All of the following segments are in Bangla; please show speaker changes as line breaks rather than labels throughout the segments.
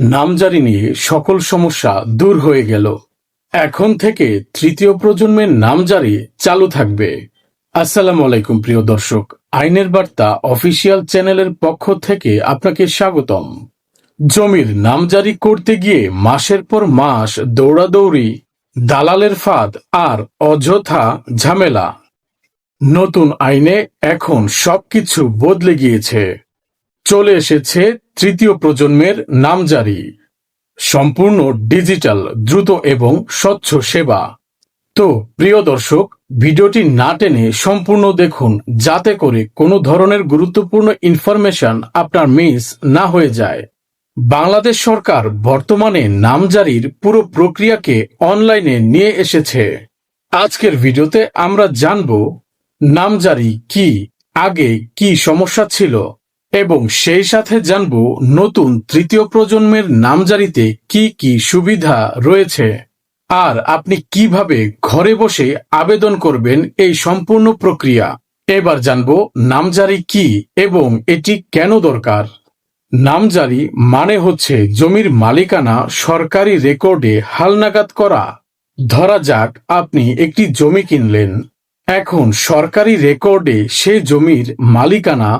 নামজারি নিয়ে সকল সমস্যা দূর হয়ে গেল। এখন থেকে তৃতীয় প্রজন্মের নামজারি চালু থাকবে। আসসালামু আলাইকুম, প্রিয় দর্শক। আইনের বার্তা অফিসিয়াল চ্যানেলের পক্ষ থেকে আপনাকে স্বাগতম। জমির নামজারি করতে গিয়ে মাসের পর মাস দৌড়াদৌড়ি, দালালের ফাঁদ আর অযথা ঝামেলা। নতুন আইনে এখন সবকিছু বদলে গিয়েছে। চলে এসেছে তৃতীয় প্রজন্মের নামজারি। সম্পূর্ণ ডিজিটাল, দ্রুত এবং স্বচ্ছ সেবা। তো, প্রিয় দর্শক, ভিডিওটি না টেনে সম্পূর্ণ দেখুন, যাতে করে কোনো ধরনের গুরুত্বপূর্ণ ইনফরমেশন আপনার মিস না হয়ে যায়। বাংলাদেশ সরকার বর্তমানে নামজারির পুরো প্রক্রিয়াকে অনলাইনে নিয়ে এসেছে। আজকের ভিডিওতে আমরা জানব, নামজারি কি, আগে কি সমস্যা ছিল এবং সেই সাথে জানব নতুন তৃতীয় প্রজন্মের নামজারিতে কি কি সুবিধা রয়েছে। আর আপনি কীভাবে ঘরে বসে আবেদন করবেন এই সম্পূর্ণ প্রক্রিয়া? এবার জানব নামজারি কি এবং এটি কেন দরকার? নামজারি মানে হচ্ছে জমির মালিকানা সরকারি রেকর্ডে হালনাগাদ করা। ধরা যাক আপনি একটি জমি কিনলেন। এখন সরকারি রেকর্ডে সে জমির মালিকানা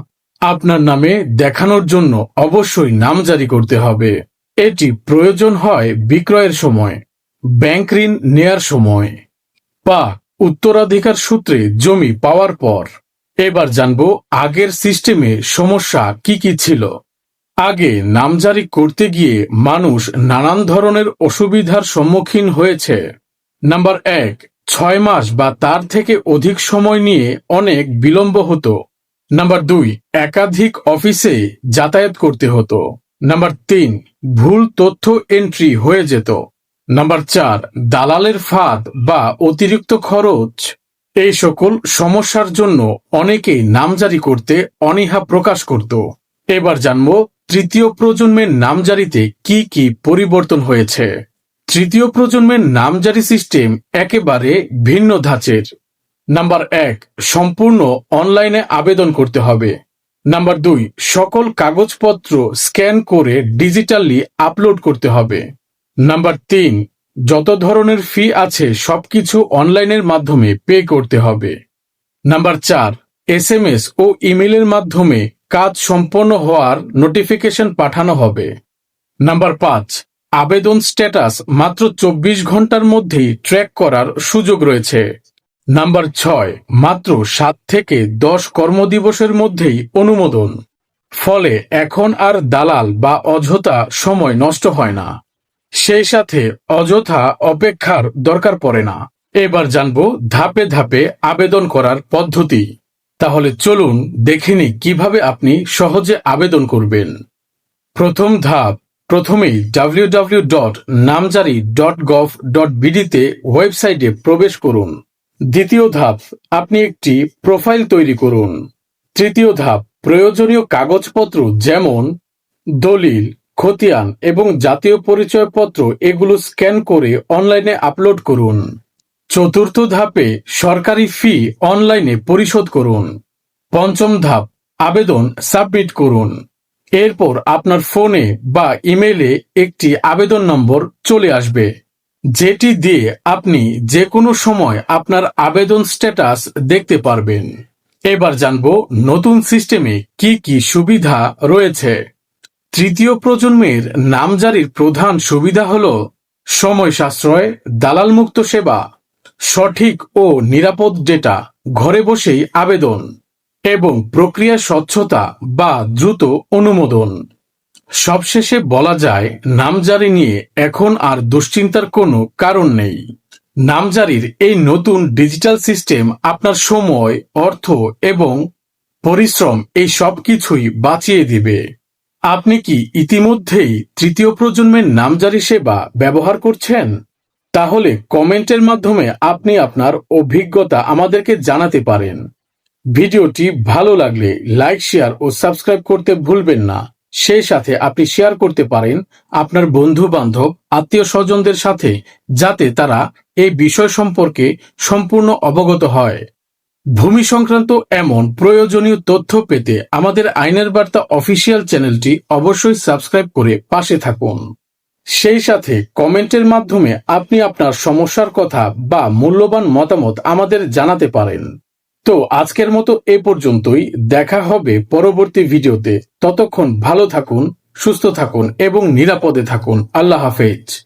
আপনার নামে দেখানোর জন্য অবশ্যই নাম জারি করতে হবে। এটি প্রয়োজন হয় বিক্রয়ের সময়, ব্যাংক ঋণ নেয়ার সময়। বা উত্তরাধিকার সূত্রে জমি পাওয়ার পর। এবার জানব আগের সিস্টেমে সমস্যা কি কি ছিল। আগে নামজারি করতে গিয়ে মানুষ নানান ধরনের অসুবিধার সম্মুখীন হয়েছে। নাম্বার এক, ছয় মাস বা তার থেকে অধিক সময় নিয়ে অনেক বিলম্ব হতো। নাম্বার দুই, একাধিক অফিসে যাতায়াত করতে হতো। নাম্বার তিন, ভুল তথ্য এন্ট্রি হয়ে যেত। নাম্বার চার, দালালের ফাঁদ বা অতিরিক্ত খরচ। এই সকল সমস্যার জন্য অনেকেই নামজারি করতে অনীহা প্রকাশ করত। এবার জানব তৃতীয় প্রজন্মের নামজারিতে কি কি পরিবর্তন হয়েছে। তৃতীয় প্রজন্মের নামজারি সিস্টেম একেবারে ভিন্ন ধাঁচের। নাম্বার এক, সম্পূর্ণ অনলাইনে আবেদন করতে হবে। নাম্বার দুই, সকল কাগজপত্র স্ক্যান করে ডিজিটালি আপলোড করতে হবে। নাম্বার তিন, যত ধরনের ফি আছে সবকিছু অনলাইনের মাধ্যমে পে করতে হবে। নাম্বার চার এস এম এস ও ইমেলের মাধ্যমে কাজ সম্পন্ন হওয়ার নোটিফিকেশন পাঠানো হবে। নাম্বার পাঁচ, আবেদন স্ট্যাটাস মাত্র চব্বিশ ঘণ্টার মধ্যেই ট্র্যাক করার সুযোগ রয়েছে। নাম্বার ছয়, মাত্র সাত থেকে দশ কর্মদিবসের মধ্যেই অনুমোদন। ফলে এখন আর দালাল বা অযথা সময় নষ্ট হয় না। সেই সাথে অযথা অপেক্ষার দরকার পড়ে না। এবার জানব ধাপে ধাপে আবেদন করার পদ্ধতি। তাহলে চলুন দেখিনি কীভাবে আপনি সহজে আবেদন করবেন। প্রথম ধাপ, প্রথমেই W W dot namjari dot gov dot বিডিতে ওয়েবসাইটে প্রবেশ করুন। দ্বিতীয় ধাপ, আপনি একটি প্রোফাইল তৈরি করুন। তৃতীয় ধাপ, প্রয়োজনীয় কাগজপত্র যেমন দলিল, খতিয়ান এবং জাতীয় পরিচয়পত্র এগুলো স্ক্যান করে অনলাইনে আপলোড করুন। চতুর্থ ধাপে সরকারি ফি অনলাইনে পরিশোধ করুন। পঞ্চম ধাপ, আবেদন সাবমিট করুন। এরপর আপনার ফোনে বা ইমেলে একটি আবেদন নম্বর চলে আসবে। যেটি দিয়ে আপনি যে কোনো সময় আপনার আবেদন স্ট্যাটাস দেখতে পারবেন। এবার জানব নতুন সিস্টেমে কি কি সুবিধা রয়েছে। তৃতীয় প্রজন্মের নামজারির প্রধান সুবিধা হল সময় সাশ্রয়, দালালমুক্ত সেবা, সঠিক ও নিরাপদ ডেটা, ঘরে বসেই আবেদন এবং প্রক্রিয়া স্বচ্ছতা বা দ্রুত অনুমোদন। সবশেষে বলা যায়, নামজারি নিয়ে এখন আর দুশ্চিন্তার কোনো কারণ নেই। নামজারির এই নতুন ডিজিটাল সিস্টেম আপনার সময়, অর্থ এবং পরিশ্রম এই সব কিছুই বাঁচিয়ে দিবে। আপনি কি ইতিমধ্যেই তৃতীয় প্রজন্মের নামজারি সেবা ব্যবহার করছেন? তাহলে কমেন্টের মাধ্যমে আপনি আপনার অভিজ্ঞতা আমাদেরকে জানাতে পারেন। ভিডিওটি ভালো লাগলে লাইক, শেয়ার ও সাবস্ক্রাইব করতে ভুলবেন না। সেই সাথে আপনি শেয়ার করতে পারেন আপনার বন্ধু বান্ধব আত্মীয় স্বজনদের সাথে, যাতে তারা এই বিষয় সম্পর্কে সম্পূর্ণ অবগত হয়। ভূমি সংক্রান্ত এমন প্রয়োজনীয় তথ্য পেতে আমাদের আইনের বার্তা অফিসিয়াল চ্যানেলটি অবশ্যই সাবস্ক্রাইব করে পাশে থাকুন। সেই সাথে কমেন্টের মাধ্যমে আপনি আপনার সমস্যার কথা বা মূল্যবান মতামত আমাদের জানাতে পারেন। তো আজকের মতো এ পর্যন্তই। দেখা হবে পরবর্তী ভিডিওতে। ততক্ষণ ভালো থাকুন, সুস্থ থাকুন এবং নিরাপদে থাকুন। আল্লাহ হাফেজ।